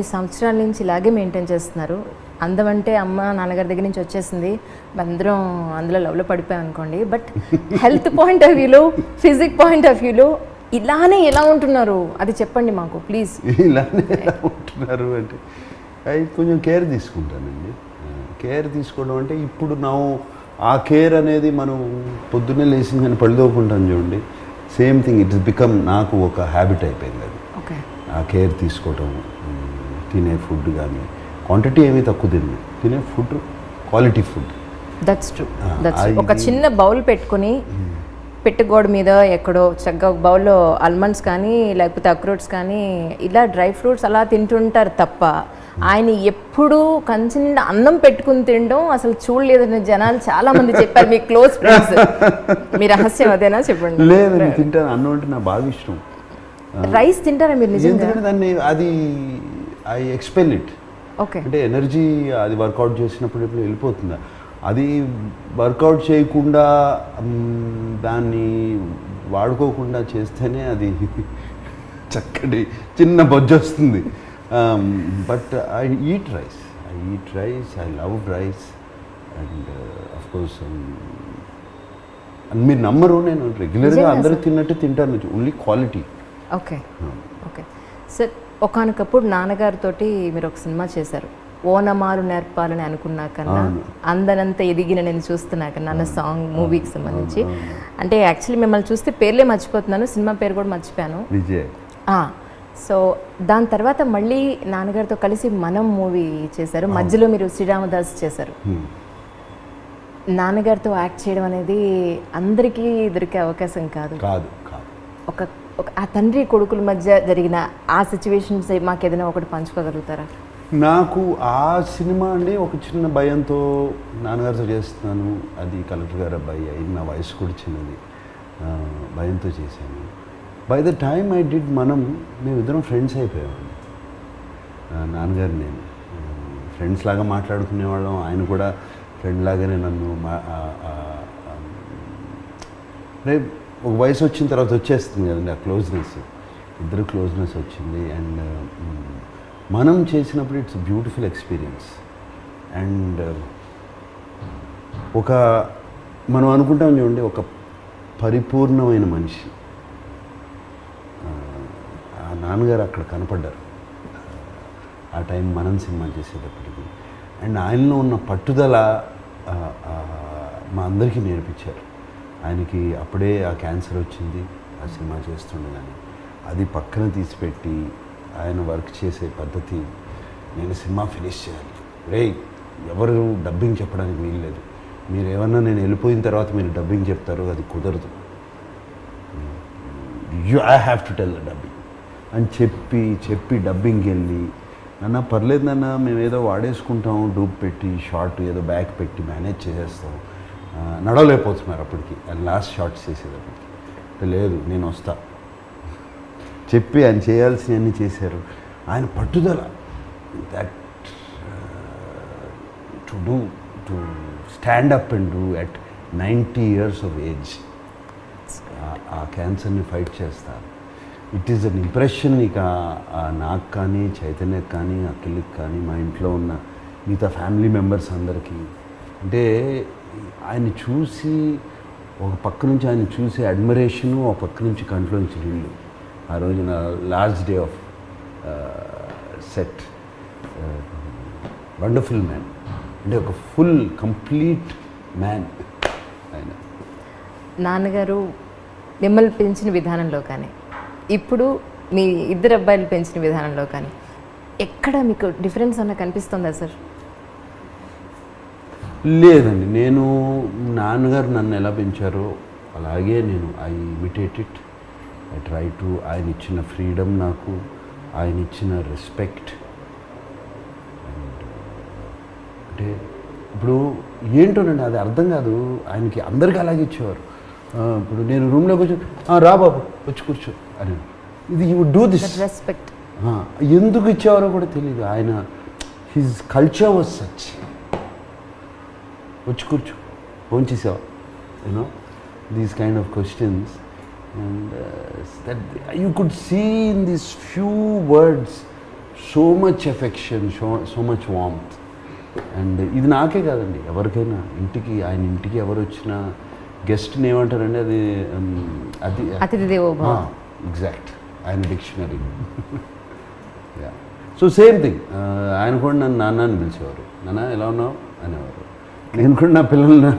ఈ సంవత్సరాల నుంచి ఇలాగే మెయింటైన్ చేస్తున్నారు. అందం అంటే అమ్మ నాన్నగారి దగ్గర నుంచి వచ్చేసింది. అందరం అందులో లవ్లో పడిపోయాం అనుకోండి. బట్ హెల్త్ పాయింట్ ఆఫ్ వ్యూలో ఫిజిక్ పాయింట్ ఆఫ్ వ్యూలో ఇలానే ఎలా ఉంటున్నారు? అది చెప్పండి మాకు ప్లీజ్. ఇలానే ఎలా ఉంటున్నారు అంటే అవి కొంచెం కేర్ తీసుకుంటానండి. కేర్ తీసుకోవడం అంటే ఇప్పుడు నా ఆ కేర్ అనేది మనం పొద్దున్నే లేచిన కానీ పళ్ళుదోకుంటాం చూడండి. సేమ్ థింగ్ ఇట్స్ బికమ్ నాకు ఒక హ్యాబిట్ అయిపోయింది అది. ఓకే. ఆ కేర్ తీసుకోవటం తినే ఫుడ్ కానీ క్వాంటిటీ ఏమీ తక్కువ తిన్ను తినే food quality food. That's true that's ఒక చిన్న బౌల్ పెట్టుకొని పెట్టుగోడ మీద ఎక్కడో చక్కగా ఒక బౌల్లో ఆల్మండ్స్ కానీ లేకపోతే అక్రూట్స్ కానీ ఇలా డ్రై ఫ్రూట్స్ అలా తింటుంటారు తప్ప ఆయన ఎప్పుడూ కంచి నిండా అన్నం పెట్టుకుని తినడం అసలు చూడలేదని జనాలు చాలా మంది చెప్పారు మీ క్లోజ్ ఫ్రెండ్స్ మీ రహస్యం అదేనా చెప్పండి? లేదు తింటాను. అన్నం అంటే నాకు బాగా ఇష్టం. రైస్ తింటారా మీరు నిజంగా? దాన్ని? అది ఐ ఎక్స్పెల్ ఇట్. ఓకే. అంటే ఎనర్జీ అది వర్కౌట్ చేసినప్పుడు ఇప్పుడు వెళ్ళిపోతుందా? అది వర్కౌట్ చేయకుండా దాన్ని వాడుకోకుండా చేస్తేనే అది చక్కటి చిన్న బొజ్జు వస్తుంది. But I eat rice I eat rice I love rice and of course మీరు నమ్మరు నేను రెగ్యులర్గా అందరూ. తిన్నట్టు తింటాను. Only quality okay. Okay. Sir ఒకనొకప్పుడు నాన్నగారితోటి మీరు ఒక సినిమా చేశారు. ఓనమాలు నేర్పాలని అనుకున్నా కన్నా. అందనంత ఎదిగిన నేను చూస్తున్నా కన్నా అన్న సాంగ్ మూవీకి సంబంధించి. అంటే యాక్చువల్లీ మిమ్మల్ని చూస్తే పేర్లే మర్చిపోతున్నాను సినిమా పేరు కూడా మర్చిపోయాను. విజయ్. సో దాని తర్వాత మళ్ళీ నాన్నగారితో కలిసి మనం మూవీ చేశారు. మధ్యలో మీరు శ్రీరామదాస్ చేశారు. నాన్నగారితో యాక్ట్ చేయడం అనేది అందరికీ దొరికే అవకాశం కాదు. కాదు. ఒక ఒక ఆ తండ్రి కొడుకుల మధ్య జరిగిన ఆ సిచ్యువేషన్స్ మాకు ఏదైనా ఒకటి పంచుకోగలుగుతారా? నాకు ఆ సినిమా అండి ఒక చిన్న భయంతో నాన్నగారితో చేస్తున్నాను. అది కలెక్టర్ గారు అబ్బాయి అయింది. నా వయసు కూడా చిన్నది. భయంతో చేశాను. By the time I did మనం మేమిద్దరం ఫ్రెండ్స్ అయిపోయామండి నాన్నగారు నేను. ఫ్రెండ్స్ లాగా మాట్లాడుకునేవాళ్ళం. ఆయన కూడా ఫ్రెండ్ లాగానే నన్ను మా రేపు ఒక వయసు వచ్చిన తర్వాత వచ్చేస్తుంది కదండి ఆ క్లోజ్నెస్ ఇద్దరు క్లోజ్నెస్ వచ్చింది అండ్ మనం చేసినప్పుడు ఇట్స్ బ్యూటిఫుల్ ఎక్స్పీరియన్స్ అండ్ ఒక మనం అనుకుంటాం చూడండి ఒక పరిపూర్ణమైన మనిషి. ఆ, నాన్నగారు అక్కడ కనపడ్డారు. ఆ టైం మనం సినిమా చేసేటప్పటికి. అండ్ ఆయనలో ఉన్న పట్టుదల మా అందరికీ నేర్పించారు. ఆయనకి అప్పుడే ఆ క్యాన్సర్ వచ్చింది ఆ సినిమా చేస్తుండగానే. అది పక్కన తీసిపెట్టి ఆయన వర్క్ చేసే పద్ధతి నేను సినిమా ఫినిష్ చేయాలి. రే ఎవరు డబ్బింగ్ చెప్పడానికి వీల్లేదు మీరు ఏమన్నా నేను వెళ్ళిపోయిన తర్వాత మీరు డబ్బింగ్ చెప్తారు అది కుదరదు. You I have to tell the dubbing. అని చెప్పి చెప్పి డబ్బింగ్కి వెళ్ళి నాన్న పర్లేదు నాన్న మేము ఏదో వాడేసుకుంటాం డూప్ పెట్టి షార్ట్ ఏదో బ్యాక్ పెట్టి మేనేజ్ చేసేస్తాం. నడవలేకపోతున్నారు అప్పటికి. లాస్ట్ షార్ట్స్ చేసేటప్పటికి. అంటే లేదు నేను వస్తా. చెప్పి ఆయన చేయాల్సినవన్నీ చేశారు. ఆయన పట్టుదల. That to do to stand up and do at ninety years of age ఆ క్యాన్సర్ని ఫైట్ చేస్తారు. ఇట్ ఈస్ అన్ ఇంప్రెషన్ ఇక నాకు కానీ చైతన్యకి కానీ అఖిల్కి కానీ మా ఇంట్లో ఉన్న మిగతా ఫ్యామిలీ మెంబర్స్ అందరికీ. అంటే ఆయన చూసి ఒక పక్క నుంచి ఆయన చూసే అడ్మిరేషను ఒక పక్క నుంచి కంట్లోంచి నీళ్ళు ఆ రోజున last day of set wonderful man అంటే ఒక ఫుల్ కంప్లీట్ మ్యాన్ ఆయన. నాన్నగారు మిమ్మల్ని పెంచిన విధానంలో కానీ ఇప్పుడు మీ ఇద్దరు అబ్బాయిలు పెంచిన విధానంలో కానీ ఎక్కడ మీకు డిఫరెన్స్ అన్న కనిపిస్తుందా సార్ లేదండి నేను నాన్నగారు నన్ను ఎలా పెంచారో అలాగే నేను I imitate it. I try to ఆయన ఇచ్చిన ఫ్రీడమ్ నాకు ఆయన ఇచ్చిన రెస్పెక్ట్. అంటే ఇప్పుడు ఏంటోనండి అది అర్థం కాదు. ఆయనకి అందరికీ అలాగే ఇచ్చేవారు. ఇప్పుడు నేను రూమ్లోకి వచ్చి "ఆ, రా బాబు వచ్చి కూర్చో అని. ఇది యూ డూ దిస్. రెస్పెక్ట్ ఎందుకు ఇచ్చేవారో కూడా తెలియదు ఆయన హిజ్ కల్చర్ వాజ్ సచ్. వచ్చి కూర్చో. ఫోన్ చేసావా? You know these kind of questions and that you could see in these few words so much affection so so much warmth and ఇది నాకే కాదండి ఎవరికైనా. ఇంటికి ఆయన ఇంటికి ఎవరు వచ్చినా గెస్ట్ని ఏమంటారండి? అది um, అది అతిథి దేవో భవ. ఎగ్జాక్ట్ ఆయన డిక్షనరీ సో సేమ్ థింగ్ ఆయన కూడా నన్ను నాన్న అని పిలిచేవారు. నాన్న ఎలా ఉన్నావు? అనేవారు. నేను కూడా నా పిల్లల్ని